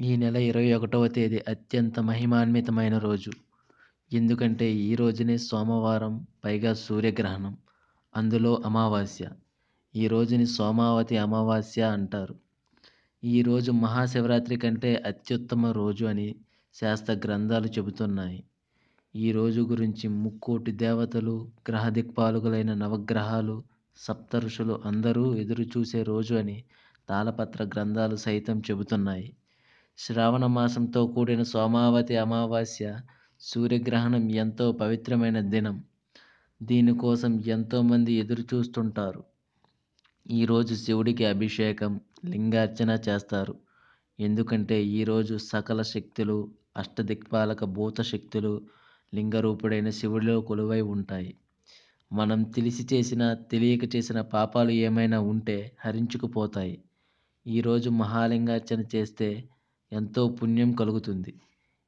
ఈ నెల ఇరవై ఒకటవ తేదీ అత్యంత మహిమాన్వితమైన రోజు. ఎందుకంటే ఈ రోజునే సోమవారం పైగా సూర్యగ్రహణం. అందులో అమావాస్య. ఈ రోజుని సోమావతి అమావాస్య అంటారు. ఈరోజు మహాశివరాత్రి కంటే అత్యుత్తమ రోజు అని శాస్త్ర గ్రంథాలు చెబుతున్నాయి. ఈ రోజు గురించి ముక్కోటి దేవతలు గ్రహ దిక్పాలకులైన నవగ్రహాలు సప్త ఋషులు అందరూ ఎదురు చూసే రోజు అని తాళపత్ర గ్రంథాలు సైతం చెబుతున్నాయి. శ్రావణ మాసంతో కూడిన సోమావతి అమావాస్య సూర్యగ్రహణం ఎంతో పవిత్రమైన దినం. దీనికోసం ఎంతోమంది ఎదురు చూస్తుంటారు. ఈరోజు శివుడికి అభిషేకం లింగార్చన చేస్తారు. ఎందుకంటే ఈరోజు సకల శక్తులు అష్టదిక్పాలక భూత శక్తులు లింగరూపుడైన శివుడిలో కొలువై ఉంటాయి. మనం తెలిసి చేసిన తెలియక చేసిన పాపాలు ఏమైనా ఉంటే హరించుకుపోతాయి. ఈరోజు మహాలింగార్చన చేస్తే ఎంతో పుణ్యం కలుగుతుంది.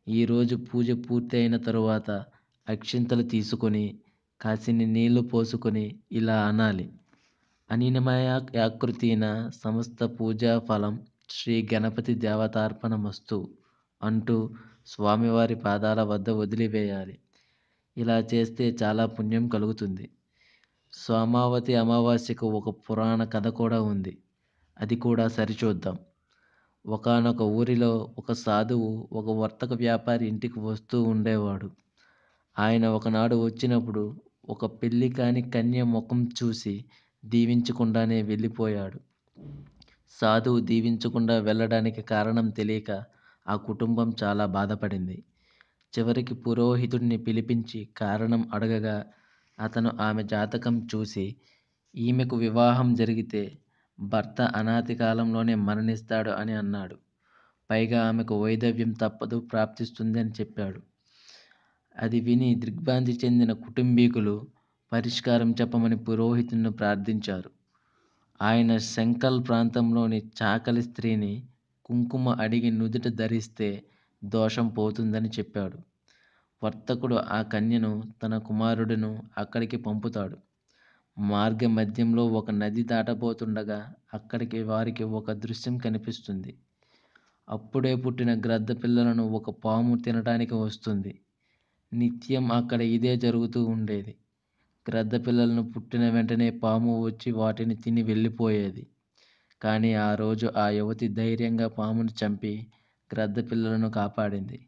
ఈరోజు పూజ పూర్తి అయిన తరువాత అక్షింతలు తీసుకొని కాసిని నీళ్ళు పోసుకొని ఇలా అనాలి. అనిమయాకృతిన సమస్త పూజా ఫలం శ్రీ గణపతి దేవతార్పణమస్తు అంటూ స్వామివారి పాదాల వద్ద వదిలివేయాలి. ఇలా చేస్తే చాలా పుణ్యం కలుగుతుంది. సోమావతి అమావాస్యకు ఒక పురాణ కథ కూడా ఉంది. అది కూడా సరిచూద్దాం ఒకానొక ఊరిలో ఒక సాధువు ఒక వర్తక వ్యాపారి ఇంటికి వస్తూ ఉండేవాడు. ఆయన ఒకనాడు వచ్చినప్పుడు ఒక పెళ్ళి కాని కన్య ముఖం చూసి దీవించకుండానే వెళ్ళిపోయాడు. సాధువు దీవించకుండా వెళ్ళడానికి కారణం తెలియక ఆ కుటుంబం చాలా బాధపడింది. చివరికి పురోహితుడిని పిలిపించి కారణం అడగగా అతను ఆమె జాతకం చూసి ఈమెకు వివాహం జరిగితే భర్త అనాతి కాలంలోనే మరణిస్తాడు అని అన్నాడు. పైగా ఆమెకు వైదవ్యం తప్పదు ప్రాప్తిస్తుంది అని చెప్పాడు. అది విని దిగ్భ్రాంతి చెందిన కుటుంబీకులు పరిష్కారం చెప్పమని పురోహితుడిని ప్రార్థించారు. ఆయన శంకల్ ప్రాంతంలోని చాకలి స్త్రీని కుంకుమ అడిగి నుదుట ధరిస్తే దోషం పోతుందని చెప్పాడు. వర్తకుడు ఆ కన్యను తన కుమారుడును అక్కడికి పంపుతాడు. మార్గ మధ్యంలో ఒక నది దాటబోతుండగా అక్కడికి వారికి ఒక దృశ్యం కనిపిస్తుంది. అప్పుడే పుట్టిన గ్రద్ద పిల్లలను ఒక పాము తినడానికి వస్తుంది. నిత్యం అక్కడ ఇదే జరుగుతూ ఉండేది. గ్రద్ద పిల్లలను పుట్టిన వెంటనే పాము వచ్చి వాటిని తిని వెళ్ళిపోయేది. కానీ ఆ రోజు ఆ యువతి ధైర్యంగా పామును చంపి గ్రద్ద పిల్లలను కాపాడింది.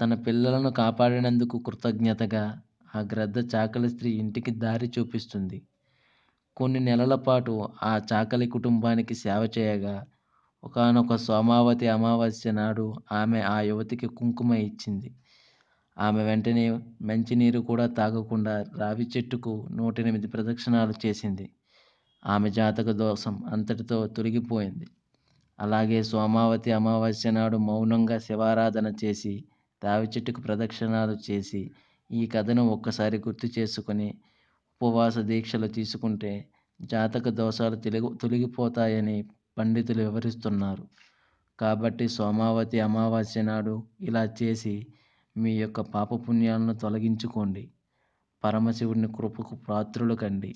తన పిల్లలను కాపాడినందుకు కృతజ్ఞతగా ఆ గ్రద్ద చాకలి స్త్రీ ఇంటికి దారి చూపిస్తుంది. కొన్ని నెలల పాటు ఆ చాకలి కుటుంబానికి సేవ చేయగా ఒకానొక సోమావతి అమావాస్య నాడు ఆమె ఆ యువతికి కుంకుమ ఇచ్చింది. ఆమె వెంటనే మంచినీరు కూడా తాగకుండా రావి చెట్టుకు నూటెనిమిది ప్రదక్షిణాలు చేసింది. ఆమె జాతక దోషం అంతటితో తొలగిపోయింది. అలాగే సోమావతి అమావాస్య నాడు మౌనంగా శివారాధన చేసి రావి చెట్టుకు ప్రదక్షిణాలు చేసి ఈ కథను ఒక్కసారి గుర్తు చేసుకొని ఉపవాస దీక్షలు తీసుకుంటే జాతక దోషాలు తెలుగు తొలగిపోతాయని పండితులు వివరిస్తున్నారు. కాబట్టి సోమావతి అమావాస్య నాడు ఇలా చేసి మీ యొక్క పాపపుణ్యాలను తొలగించుకోండి. పరమశివుడిని కృపకు పాత్రులు కండి.